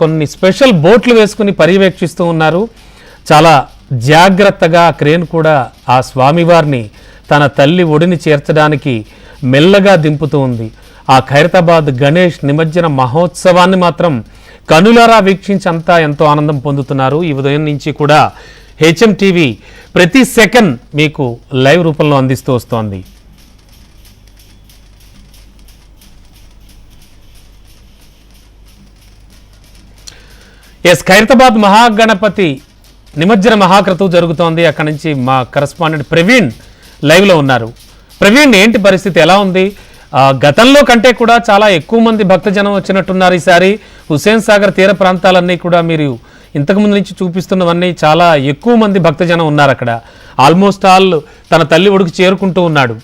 కొన్ని స్పెషల్ బోట్లు వేసుకుని పర్యవేక్షిస్తూ ఉన్నారు. చాలా జాగ్రత్తగా క్రేన్ కూడా ఆ స్వామివారిని తన తల్లి ఒడిని చేర్చడానికి మెల్లగా దింపుతూ ఉంది. ఆ ఖైరతాబాద్ గణేష్ నిమజ్జన మహోత్సవాన్ని మాత్రం కనులారా వీక్షించి అంతా ఎంతో ఆనందం పొందుతున్నారు. ఈ ఉదయం నుంచి కూడా హెచ్ఎం టీవీ ప్రతి సెకండ్ మీకు లైవ్ రూపంలో అందిస్తూ వస్తోంది. ఎస్ ఖైరతాబాద్ మహాగణపతి నిమజ్జన మహాకృతం జరుగుతోంది. అక్కడి నుంచి మా కరస్పాండెంట్ ప్రవీణ్ లైవ్లో ఉన్నారు. ప్రవీణ్ ఏంటి పరిస్థితి? ఎలా ఉంది? గతంలో కంటే కూడా చాలా ఎక్కువ మంది భక్తజనం వచ్చినట్టున్నారు ఈసారి. హుస్సేన్ సాగర్ తీర ప్రాంతాలన్నీ కూడా మీరు ఇంతకుముందు నుంచి చూపిస్తున్నవన్నీ చాలా ఎక్కువ మంది భక్తజనం ఉన్నారు అక్కడ. ఆల్మోస్ట్ ఆల్ తన తల్లి ఒడికి చేరుకుంటూ ఉన్నాడు.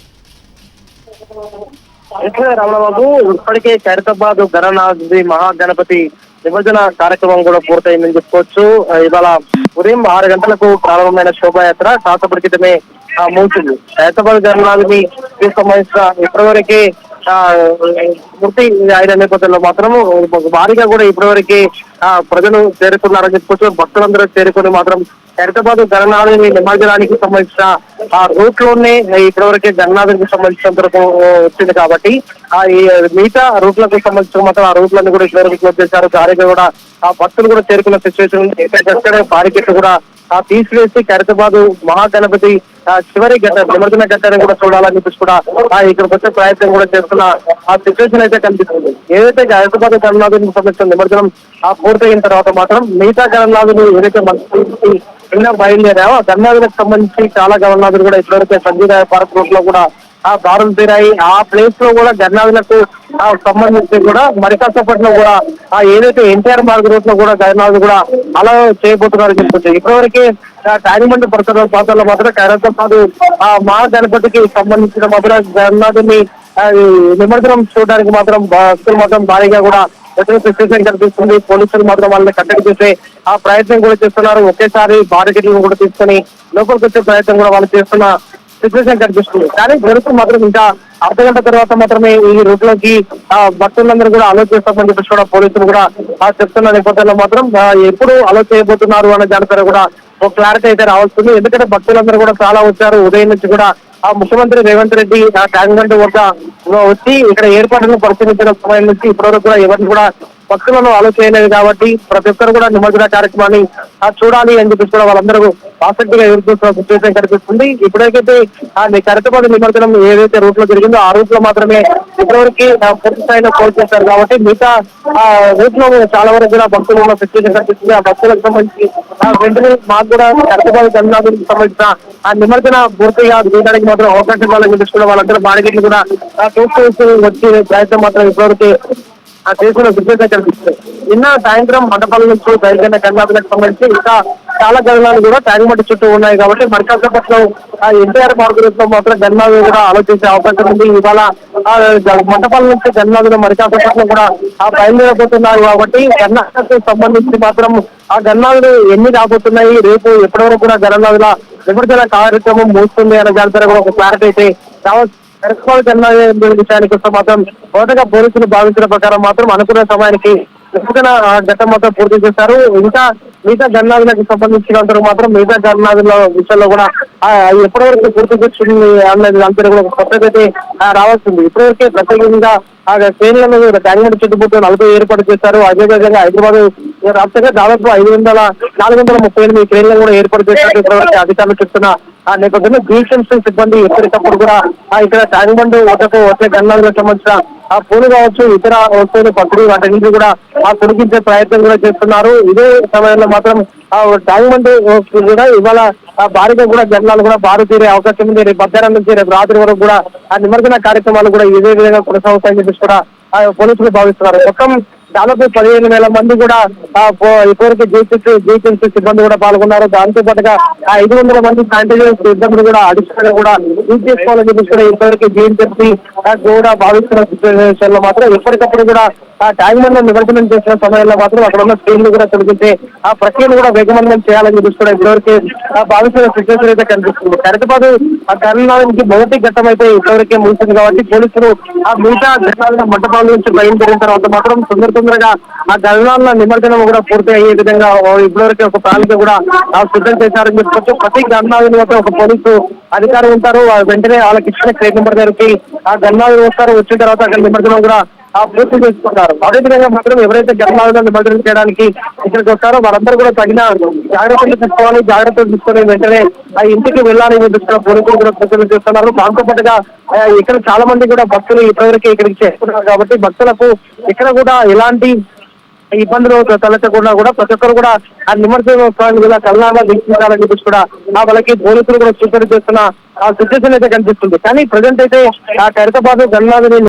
రమణబాబు ఇప్పటికే ఖైరతాబాద్ గణనాథ్ మహాగణపతి విభజన కార్యక్రమం కూడా పూర్తయిందని చెప్పుకోవచ్చు. ఇవాళ ఉదయం ఆరు గంటలకు ప్రారంభమైన శోభాయాత్ర కాసేపటి క్రితమే ఆ, ముగిసింది ఖైరతాబాద్ సంబంధించిన ఇప్పటివరకే ఆ, పూర్తి అయిన నేపథ్యంలో మాత్రం భారీగా కూడా ఇప్పటివరకే ఆ, ప్రజలు చేరుకున్నారని చెప్పుకోవచ్చు. భక్తులందరూ చేరుకుని మాత్రం హైదరాబాద్ గణనాథుని నిమజ్జనానికి సంబంధించిన ఆ రూట్లోనే ఇప్పటివరకే గణనాథునికి సంబంధించినంత వరకు వచ్చింది కాబట్టి ఆ ఈ మిగతా రూట్లకు సంబంధించిన మాత్రం ఆ రూట్లన్నీ కూడా ఇప్పటివరకు క్లోజ్ చేశారు. భారీగా కూడా ఆ భక్తులు కూడా చేరుకున్న సిచ్యువేషన్ ఉంది. ఎక్కడ బారికెట్లు కూడా ఆ తీసివేసి ఖైరతాబాద్ మహాగణపతి ఆ చివరి గట్ట నిమజ్జన గట్టని కూడా చూడాలని చెప్పేసి కూడా ఆ ఇక్కడికి వచ్చే ప్రయత్నం కూడా చేస్తున్న ఆ సిచ్యువేషన్ అయితే కనిపిస్తుంది. ఏదైతే ఖైరతాబాద్ గణనాథునికి సంబంధించిన నిమజ్జనం ఆ పూర్తయిన తర్వాత మాత్రం మిగతా గణనాథులు ఏదైతే మనకి నిన్న గణనాథులకు సంబంధించి చాలా గణనాథులు కూడా ఇప్పటివరకే సంజీవ పార్క్ రూట్లో కూడా ఆ దారులు తీరాయి. ఆ ప్లేస్లో కూడా గణనాథులకు ఆ సంబంధించి కూడా మరికాసపట్నం కూడా ఆ ఏదైతే ఎన్టీఆర్ మార్గ్ రూట్లో కూడా గణనాథు కూడా అలా చేయబోతున్నారు చెప్పుకోవచ్చు. ఇప్పటివరకే ఆ పరిసర ప్రాంతాల్లో మాత్రం ఖైరతాబాద్ ఆ మహాగణపతికి సంబంధించిన మాత్రం గణనాథుని నిమజ్జనం చూడడానికి మాత్రం భక్తులు మాత్రం భారీగా కూడా ఎక్కడ సిచ్యువేషన్ కనిపిస్తుంది పోలీసులు మాత్రం వాళ్ళని కట్టడి చేసే ఆ ప్రయత్నం కూడా చేస్తున్నారు. ఒకేసారి బారికెట్లను కూడా తీసుకొని లోపలికి వచ్చే ప్రయత్నం కూడా వాళ్ళు చేస్తున్న సిచ్యువేషన్ కనిపిస్తుంది. కానీ జరుగుతూ మాత్రం ఇంకా అర్ధ గంట తర్వాత మాత్రమే ఈ రూట్లోకి ఆ భక్తులందరూ కూడా అలో చేస్తామని చెప్పేసి కూడా పోలీసులు కూడా ఆ చెప్తున్న నేపథ్యంలో మాత్రం ఎప్పుడు అలో చేయబోతున్నారు అనే దానిపైన కూడా ఒక క్లారిటీ అయితే రావాల్సింది. ఎందుకంటే భక్తులందరూ కూడా చాలా వచ్చారు. ఉదయం నుంచి కూడా ఆ ముఖ్యమంత్రి రేవంత్ రెడ్డి ట్యాంక్ బండ్ వద్ద వచ్చి ఇక్కడ ఏర్పాట్లను పరిశీలించిన సమయం నుంచి ఇప్పటివరకు కూడా ఎవరిని కూడా భక్తులను అలో చేయలేదు కాబట్టి ప్రతి ఒక్కరు కూడా నిమజ్జన కార్యక్రమాన్ని చూడాలి అని చెప్పేసి కూడా వాళ్ళందరూ ఆసక్తిగా ఎదురు చూస్తున్న సిచ్యువేషన్ కనిపిస్తుంది. ఇప్పుడైతే ఆ కరెక్ట్బాద్ నిమజ్జనం ఏదైతే రూట్లో జరిగిందో ఆ రూట్లో మాత్రమే ఇప్పటివరకు పూర్తి స్థాయిలో కోల్ చేశారు కాబట్టి మిగతా ఆ రూట్లో చాలా వరకు కూడా భక్తులు ఉన్న సిచ్యువేషన్ కనిపిస్తుంది. ఆ భక్తులకు సంబంధించి ఆ వెంటనే మాకు కూడా కరెక్ట్బాద్ గణనాథునికి సంబంధించిన ఆ నిమజ్జన పూర్తిగా చేయడానికి మాత్రం అవకాశం ఇవ్వాలని చెప్పేసి కూడా వాళ్ళందరూ బాడిగేట్లు కూడా ఆ, చూస్తూ వచ్చే ప్రయత్నం మాత్రం ఇప్పటివరకు ఆ చేసుకున్న సిచ్యువేషన్ కనిపిస్తుంది. నిన్న సాయంత్రం మండపాల నుంచి బయలుదేరిన గణనాథులకు సంబంధించి ఇంకా చాలా గణనాలు కూడా ట్యాంక్ చుట్టూ ఉన్నాయి కాబట్టి మరికాసేపట్లో ఎన్టీఆర్ మార్గంలో మాత్రం గణనాథులు కూడా ఆలోచించే అవకాశం ఉంది. ఇవాళ మండపాల నుంచి గణనాథులు మరికాసేపట్లో కూడా ఆ బయలుదేరబోతున్నారు కాబట్టి గణనాథకు సంబంధించి మాత్రం ఆ గణనాథులు ఎన్ని రాబోతున్నాయి రేపు ఎప్పటి వరకు కూడా గన్నాదుల విభజన కార్యక్రమం మూస్తుంది అనే దానిపై కూడా ఒక క్లారిటీ అయితే రావచ్చు. కరెస్పాండ్ కన్నా విషయానికి వస్తే మాత్రం మొదటగా పోలీసులు భావించిన ప్రకారం మాత్రం అనుకున్న సమయానికి నూతన ఘట్టం మాత్రం పూర్తి చేశారు. ఇంకా మిగతా గన్నాదులకు సంబంధించినంత మాత్రం మిగతా గన్నాదుల విషయంలో కూడా ఆ, ఎప్పటి వరకు పూర్తి చేస్తుంది అనేది అంతా కూడా కొత్తగా అయితే రావాల్సింది. ఇప్పటివరకే ప్రత్యేకంగా ఆ ట్రైన్లను ట్యాంక్ చుట్టుపక్కల నలభై ఏర్పాటు చేశారు. అదేవిధంగా హైదరాబాద్ రాష్ట్రంగా దాదాపు ఐదు వందల నాలుగు వందల ముప్పై ఎనిమిది ట్రైన్లను కూడా ఏర్పాటు చేశారు ఇప్పటివరకు అధికారులు చెప్తున్న ఆ నేపథ్యంలో జీహెచ్ఎంసీ సిబ్బంది ఎప్పటికప్పుడు కూడా ఆ ఇక్కడ ట్యాంక్ బండ్ వద్దకు వచ్చే గన్నాలకు సంబంధించిన ఆ పూలు కావచ్చు ఇతర వస్తువులు పక్కడి వాటన్నింటి కూడా ఆ పొడిగించే ప్రయత్నం కూడా చేస్తున్నారు. ఇదే సమయంలో మాత్రం ఆ ట్యాంక్ బండ్ కూడా ఇవాళ ఆ భారీగా కూడా జనాలు కూడా బారు తీరే అవకాశం ఉంది. రేపు మధ్యాహ్నం నుంచి రేపు రాత్రి వరకు కూడా ఆ నిమజ్జన కార్యక్రమాలు కూడా ఇదే విధంగా కొనసాగుతాయని చెప్పేసి కూడా ఆ పోలీసులు భావిస్తున్నారు. మొత్తం దాదాపు పదిహేను వేల మంది కూడా ఆ, పో- ఇప్పటివరకు జీపీసీ జీపీసీ సిబ్బంది కూడా పాల్గొన్నారు. దాంతో పాటుగా ఐదు వందల మంది శానిటైజర్ సిబ్బంది కూడా అడిషనల్ కూడా యూజ్ చేసుకోవాలని చెప్పేసి కూడా ఇప్పటివరకు జీహెచ్ఎంసీ కూడా భావిస్తున్న సిచ్యువేషన్ మాత్రం ఎప్పటికప్పుడు కూడా ఆ ట్యాంక్ బండ్ నిమజ్జనం చేసిన సమయంలో మాత్రం అక్కడ ఉన్న స్క్రీన్లు కూడా తొలగించే ఆ ప్రక్రియను కూడా వేగవంతం చేయాలని చెప్పేసి కూడా ఇప్పటివరకు భావిస్తున్న సిచ్యువేషన్ అయితే కనిపిస్తుంది. కరెక్ట్బాద్ ఆ కరోనాకి మొదటి ఘట్టం అయితే ఇప్పటివరకే ముగిసింది కాబట్టి పోలీసులు ఆ మిగతా ఘట్టాలను మంటపాల నుంచి బయలుదేరిన తర్వాత మాత్రం తొందరగా తొందరగా ఆ గణనాల నిమజ్జనం కూడా పూర్తి అయ్యే విధంగా ఇప్పటివరకు ఒక ప్రణాళిక కూడా ఆ సిద్ధం చేశారని చెప్పుకోవచ్చు ప్రతి గణనాథుని వద్ద ఒక పోలీసు అధికారి ఉంటారు. వెంటనే వాళ్ళకి ఇచ్చిన క్రేట్ నెంబర్ దగ్గరికి ఆ గణనాథులు వస్తారు. వచ్చిన తర్వాత అక్కడ నిమజ్జనం కూడా ఆ పూర్తి చేసుకుంటారు మొదటిగా మాత్రం ఎవరైతే గణనాథులను నిమజ్జనం చేయడానికి ఇక్కడికి వస్తారో వారందరూ కూడా తగిన జాగ్రత్తలు తీసుకోవాలి. జాగ్రత్తలు తీసుకుని వెంటనే ఆ ఇంటికి వెళ్ళాలని చెప్పి పోలీసులు కూడా ప్రజలు చేస్తున్నారు. దాంతో పాటుగా ఇక్కడ చాలా మంది కూడా భక్తులు ఇప్పటివరకు ఇక్కడికి చేస్తున్నారు కాబట్టి భక్తులకు ఇక్కడ కూడా ఎలాంటి ఇబ్బందులు తలెత్తకుండా కూడా ప్రతి ఒక్కరు కూడా ఆ నిమజ్జనోత్సవాన్ని కూడా కల్లాగా వీక్షించాలని చెప్పేసి కూడా ఆ వాళ్ళకి పోలీసులు కూడా సూచన చేస్తున్న ఆ సిచ్యువేషన్ అయితే కనిపిస్తుంది. కానీ ప్రజెంట్ అయితే ఆ ఖైరతాబాద్ గన్నాథని